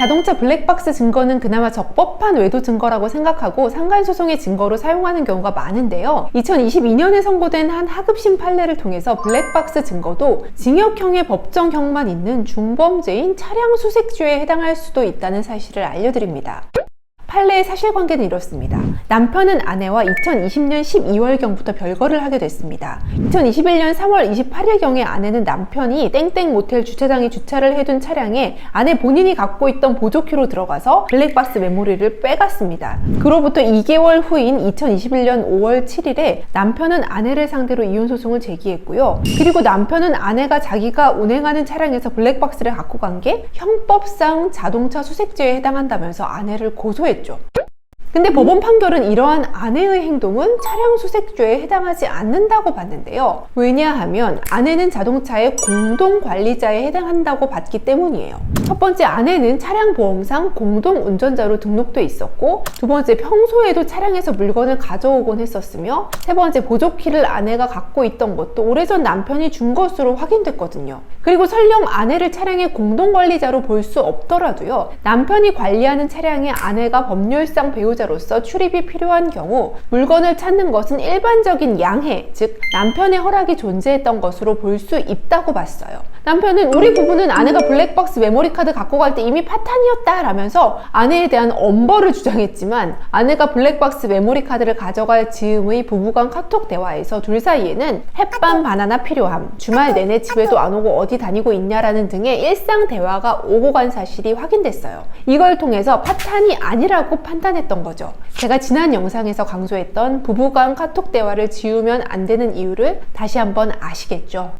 자동차 블랙박스 증거는 그나마 적법한 외도 증거라고 생각하고 상간소송의 증거로 사용하는 경우가 많은데요. 2022년에 선고된 한 하급심 판례를 통해서 블랙박스 증거도 징역형의 법정형만 있는 중범죄인 차량 수색죄에 해당할 수도 있다는 사실을 알려드립니다. 판례의 사실관계는 이렇습니다. 남편은 아내와 2020년 12월경부터 별거를 하게 됐습니다. 2021년 3월 28일경에 아내는 남편이 땡땡 모텔 주차장에 주차를 해둔 차량에 아내 본인이 갖고 있던 보조키로 들어가서 블랙박스 메모리를 빼갔습니다. 그로부터 2개월 후인 2021년 5월 7일에 남편은 아내를 상대로 이혼소송을 제기했고요. 그리고 남편은 아내가 자기가 운행하는 차량에서 블랙박스를 갖고 간 게 형법상 자동차 수색죄에 해당한다면서 아내를 고소했죠. hecho. 근데 법원 판결은 이러한 아내의 행동은 차량 수색죄에 해당하지 않는다고 봤는데요. 왜냐하면 아내는 자동차의 공동 관리자에 해당한다고 봤기 때문이에요. 첫 번째 아내는 차량 보험상 공동 운전자로 등록돼 있었고 두 번째 평소에도 차량에서 물건을 가져오곤 했었으며 세 번째 보조키를 아내가 갖고 있던 것도 오래전 남편이 준 것으로 확인됐거든요. 그리고 설령 아내를 차량의 공동 관리자로 볼 수 없더라도요. 남편이 관리하는 차량에 아내가 법률상 배우자 로서 출입이 필요한 경우 물건을 찾는 것은 일반적인 양해, 즉 남편의 허락이 존재했던 것으로 볼 수 있다고 봤어요. 남편은 우리 부부는 아내가 블랙박스 메모리 카드 갖고 갈 때 이미 파탄이었다 라면서 아내에 대한 엄벌을 주장했지만 아내가 블랙박스 메모리 카드를 가져갈 즈음의 부부간 카톡 대화에서 둘 사이에는 햇반 바나나 필요함, 주말 내내 집에도 안 오고 어디 다니고 있냐라는 등의 일상 대화가 오고 간 사실이 확인됐어요. 이걸 통해서 파탄이 아니라고 판단했던 거죠. 제가 지난 영상에서 강조했던 부부간 카톡 대화를 지우면 안 되는 이유를 다시 한번 아시겠죠?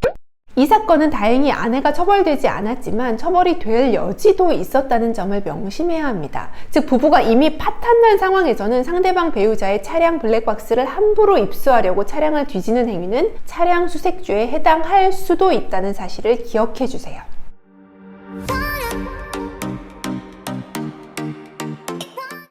이 사건은 다행히 아내가 처벌되지 않았지만 처벌이 될 여지도 있었다는 점을 명심해야 합니다. 즉 부부가 이미 파탄난 상황에서는 상대방 배우자의 차량 블랙박스를 함부로 입수하려고 차량을 뒤지는 행위는 차량 수색죄에 해당할 수도 있다는 사실을 기억해 주세요.